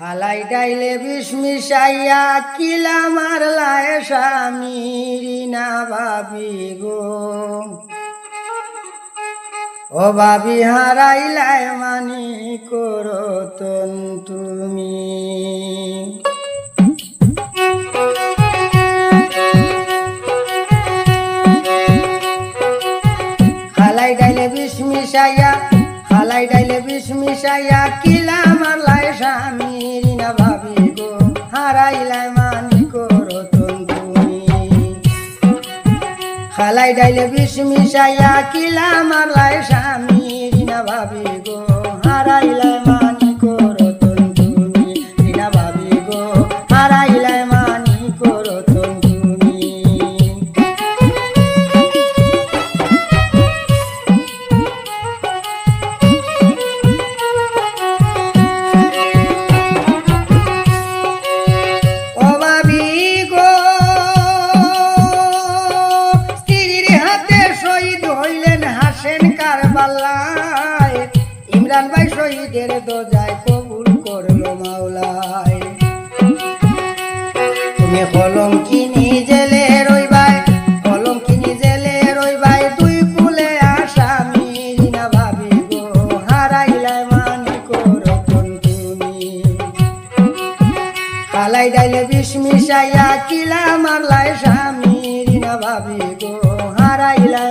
হালাই ডাইলে বিষ মিশাইয়া কিলা মারলায় স্বামীর না ভাবি গো। ও ভাবি হারাইলায় মানি করো তুমি। হালাই ডাইলে বিষ মিশাইয়া, হালাই ডাইলে বিষ মিশাইয়া কিলা হারাইলাই মানি করো তুমি খালাই ডাইলে বিষ মিশাইয়া কিলা মারলাই স্বামী না ভাবি গো, হারাইলাই শহীদের দোজায় কবুল করল মাওলায়। তুমি কলম কিনি জেলে রইবাই কলম কিনি জেলে রইবাই তুই কুলে আসামি না ভাবি গো, হারাইলাই মানি করো তুমি। কালাই ডাইলে বিষ মিশাইয়া কিলা মারলাই স্বামীর না ভাবি গো, হারাইলাই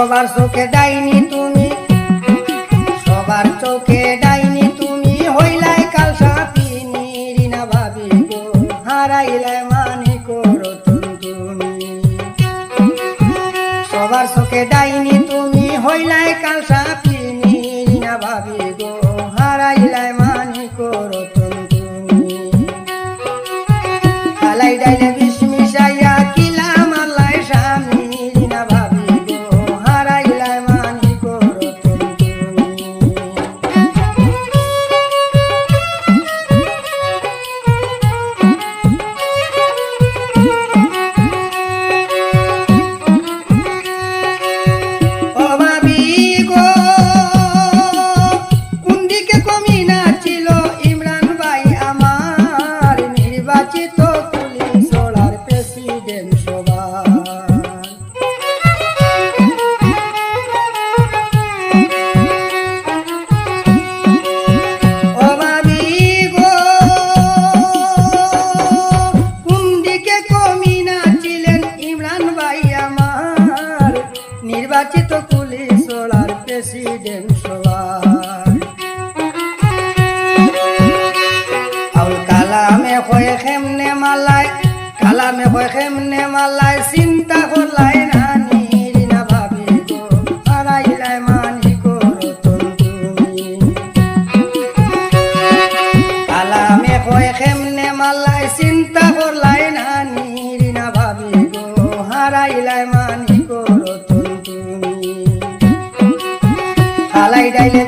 সবার চোখে ডাইনি তুমি। সবার চোখে ডাইনি তুমি। হইলাই কাল সাপিনি রিনা ভাবি গো হারাইলাই মানি করো তুমি। সবার চোখে ডাইনি কালামে হয় কেমনে মালাই, চিন্তা করলাই রানী না ভাবি গো হারাইলাই মানি গো রতন তুমি। কালামে হয় কেমনে মালাই, চিন্তা করলাই রানী না ভাবি গো হারাইলাই মানি গো রতন তুমি। হালাই ডাইলে